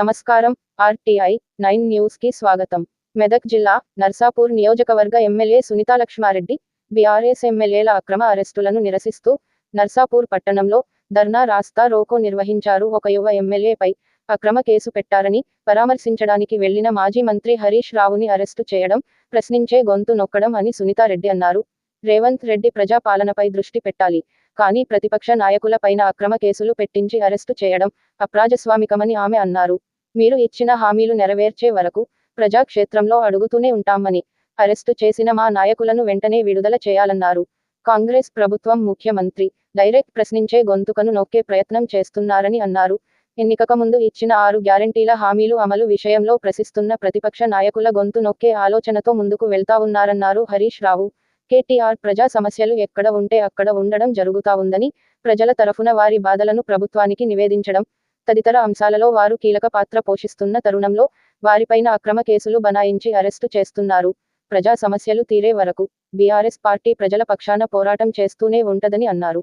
నమస్కారం RTI nine న్యూస్కి స్వాగతం. మెదక్ జిల్లా నర్సాపూర్ నియోజకవర్గ ఎమ్మెల్యే సునీతా లక్ష్మారెడ్డి బీఆర్ఎస్ ఎమ్మెల్యేల అక్రమ అరెస్టులను నిరసిస్తూ నర్సాపూర్ పట్టణంలో ధర్నా రాస్తా రోకో నిర్వహించారు ఒక యువ ఎమ్మెల్యేపై అక్రమ కేసు పెట్టారని పరామర్శించడానికి వెళ్ళిన మాజీ మంత్రి హరీష్ రావుని అరెస్టు చేయడం ప్రశ్నించే గొంతు నొక్కడం అని సునీతారెడ్డి అన్నారు. రేవంత్ రెడ్డి ప్రజా పాలనపై దృష్టి పెట్టాలి కానీ ప్రతిపక్ష నాయకుల పైన అక్రమ కేసులు పెట్టించి అరెస్టు చేయడం అప్రాజస్వామికమని ఆమె అన్నారు. మీరు ఇచ్చిన హామీలు నెరవేర్చే వరకు ప్రజాక్షేత్రంలో అడుగుతూనే ఉంటామని అరెస్టు చేసిన మా నాయకులను వెంటనే విడుదల చేయాలన్నారు. కాంగ్రెస్ ప్రభుత్వం ముఖ్యమంత్రి డైరెక్ట్ ప్రశ్నించే గొంతుకను నొక్కే ప్రయత్నం చేస్తున్నారని అన్నారు. ఎన్నికక ముందు ఇచ్చిన ఆరు గ్యారంటీల హామీలు అమలు విషయంలో ప్రశ్నిస్తున్న ప్రతిపక్ష నాయకుల గొంతు నొక్కే ఆలోచనతో ముందుకు వెళ్తా ఉన్నారన్నారు హరీష్ రావు. కేటీఆర్ ప్రజా సమస్యలు ఎక్కడ ఉంటే అక్కడ ఉండడం జరుగుతా ఉందని ప్రజల తరఫున వారి బాధలను ప్రభుత్వానికి నివేదించడం తదితర అంశాలలో వారు కీలక పాత్ర పోషిస్తున్న తరుణంలో వారిపైన అక్రమ కేసులు బనాయించి అరెస్టు చేస్తున్నారు. ప్రజా సమస్యలు తీరే వరకు బీఆర్ఎస్ పార్టీ ప్రజల పక్షాన పోరాటం చేస్తూనే ఉంటదని అన్నారు.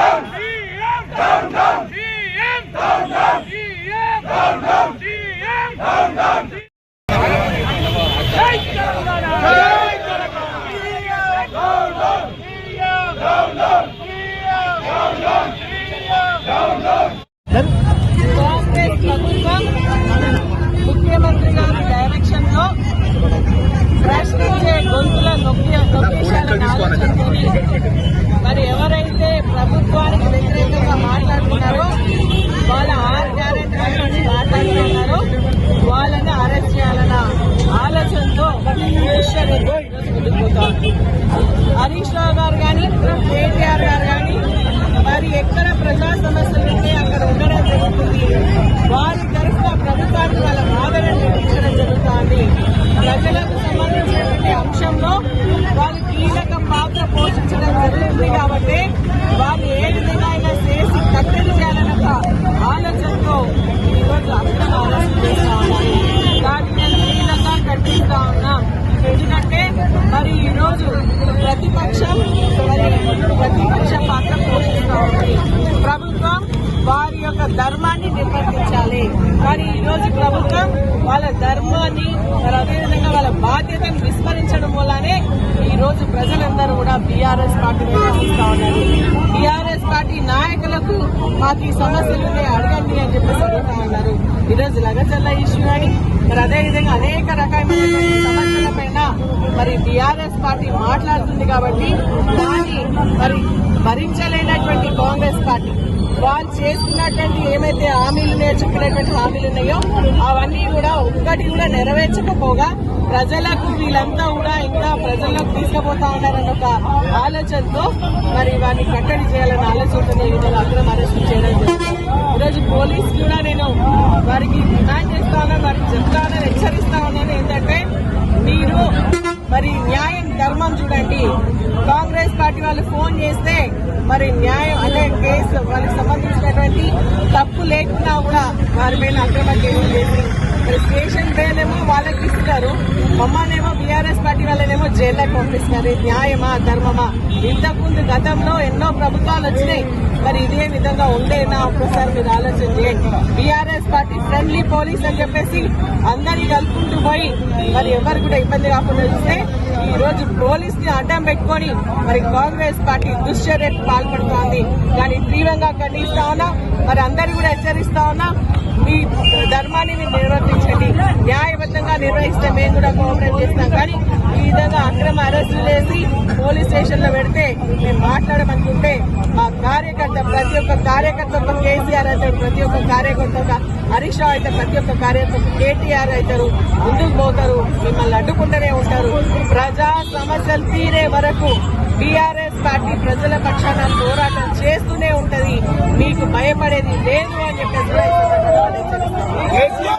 కాంగ్రెస్ ప్రభుత్వం ముఖ్యమంత్రి గారి డైరెక్షన్లో ప్రశ్నించే గొంతుల నొక్కి నొక్కేశాలని ఆలోచించింది మరి ఎవరైతే ప్రభుత్వానికి వ్యతిరేకంగా మాట్లాడుతున్నారో వాళ్ళ ఆరు గ్యారెంటీ గురించి మాట్లాడుతున్నారో వాళ్ళని అరెస్ట్ చేయాలన్న ఆలోచనతో మినిస్టర్ ఈరోజు ముందుకు పోతారు హరీష్ రావు గారు కానీ కేటీఆర్ గారు కానీ వారి ఎక్కడ ప్రజా సమస్యలు ఉంటే అక్కడ ఉండడం జరుగుతుంది. వారి తరఫున ప్రభుత్వానికి వాళ్ళ ఆదరణ వినిపించడం జరుగుతుంది ప్రజలకు సంబంధించినటువంటి అంశంలో వాళ్ళు కీలక పాత్ర పోషించడం జరుగుతుంది కాబట్టి వారు ఏ విధంగా అయినా చేసి కట్టడి చేయాలన్న ఒక ఆలోచనతో ఈరోజు అక్రమ అరెస్ట్ చేస్తా ఉన్నారు దాన్ని నేను కీలకంగా ఖండిస్తా ఉన్నా ఎందుకంటే మరి ఈ రోజు ప్రతిపక్షం మరి ప్రతిపక్ష పాత్ర పోషిస్తూ ఉంది ప్రభుత్వం వారి యొక్క ధర్మాన్ని నిర్వర్తించాలి. మరి ఈ రోజు ప్రభుత్వం వాళ్ళ ధర్మాన్ని మరి అదేవిధంగా వాళ్ళ బాధ్యతను విస్మరించడం వల్లనే ఈరోజు రోజు ప్రజలందరూ కూడా బీఆర్ఎస్ పార్టీని చూస్తా ఉన్నారు. బీఆర్ఎస్ పార్టీ నాయకులకు మాకు ఈ సమస్యలు అడగండి అని చెప్పేసి అడుగుతా ఉన్నారు. ఈరోజు లగచల్ల ఇష్యూ అని మరి అదేవిధంగా అనేక రకమైన సమస్యల పైన మరి బీఆర్ఎస్ పార్టీ మాట్లాడుతుంది కాబట్టి దాన్ని మరి భరించలేనటువంటి కాంగ్రెస్ పార్టీ. వాళ్ళు చేస్తున్నటువంటి ఏమైతే హామీలు నేర్చుకునేటువంటి హామీలు ఉన్నాయో అవన్నీ కూడా ఒక్కటి కూడా నెరవేర్చకపోగా ప్రజలకు వీళ్ళంతా కూడా ఇంకా ప్రజల్లోకి ఉన్నారన్న ఒక ఆలోచనతో మరి వారిని కట్టడి చేయాలన్న ఆలోచనతో నేను రోజు అక్రమ అరెస్ట్ చేయడం జరిగింది. ఈరోజు పోలీస్ కూడా నేను వారికి డిమాండ్ చేస్తా ఉన్నాను వారికి చెప్తా ఉన్నాను హెచ్చరిస్తా ఉన్నాను. ఏంటంటే మీరు మరి న్యాయం ధర్మం చూడండి. కాంగ్రెస్ పార్టీ వాళ్ళు ఫోన్ చేస్తే మరి న్యాయం అంటే కేసు వాళ్ళకి సంబంధించినటువంటి తప్పు లేకుండా కూడా వారి పైన అక్రమ కేసులు చేసి మరి స్టేషన్ వాళ్ళకి ఇస్తారు. మమ్మల్నేమో బీఆర్ఎస్ పార్టీ వాళ్ళనేమో జైల్లోకి పంపిస్తున్నారు న్యాయమా ధర్మమా? ఇంతకుముందు గతంలో ఎన్నో ప్రభుత్వాలు వచ్చినాయి. మరి ఇదే విధంగా ఉండేనా? ఒక్కసారి మీరు ఆలోచన చేయండి. బీఆర్ఎస్ పార్టీ ఫ్రెండ్లీ పోలీస్ అని చెప్పేసి అందరినీ కలుపుకుంటూ పోయి మరి ఎవరు కూడా ఇబ్బంది కాకుండా చూస్తే ఈ రోజు పోలీస్ని అడ్డం పెట్టుకొని మరి కాంగ్రెస్ పార్టీ దుశ్చర్యకు పాల్పడుతోంది. కానీ తీవ్రంగా ఖండిస్తా ఉన్నా మరి అందరు కూడా హెచ్చరిస్తా ఉన్నా ధర్మాన్ని మీరు నిర్వర్తించండి. న్యాయబద్ధంగా నిర్వహిస్తే మేము కూడా కోఆపరేట్ చేస్తాం. కానీ ఈ విధంగా అక్రమ అరెస్టులు చేసి పోలీస్ స్టేషన్లో పెడితే మేము మాట్లాడమనుకుంటే మా కార్యకర్త ప్రతి ఒక్క కార్యకర్త ఒక కేసీఆర్ అవుతారు ప్రతి ఒక్క కార్యకర్త ఒక హరీష్ రావు అయితే ప్రతి ఒక్క కార్యకర్త కేటీఆర్ అవుతారు. ముందుకు పోతారు. మిమ్మల్ని అడ్డుకుంటూనే ఉంటారు. ప్రజా సమస్యలు తీరే వరకు బీఆర్ఎస్ పార్టీ ప్రజల పక్షాన పోరాడు చేస్తూనే ఉంటది. మీకు భయపడేది లేదు అని చెప్పేసి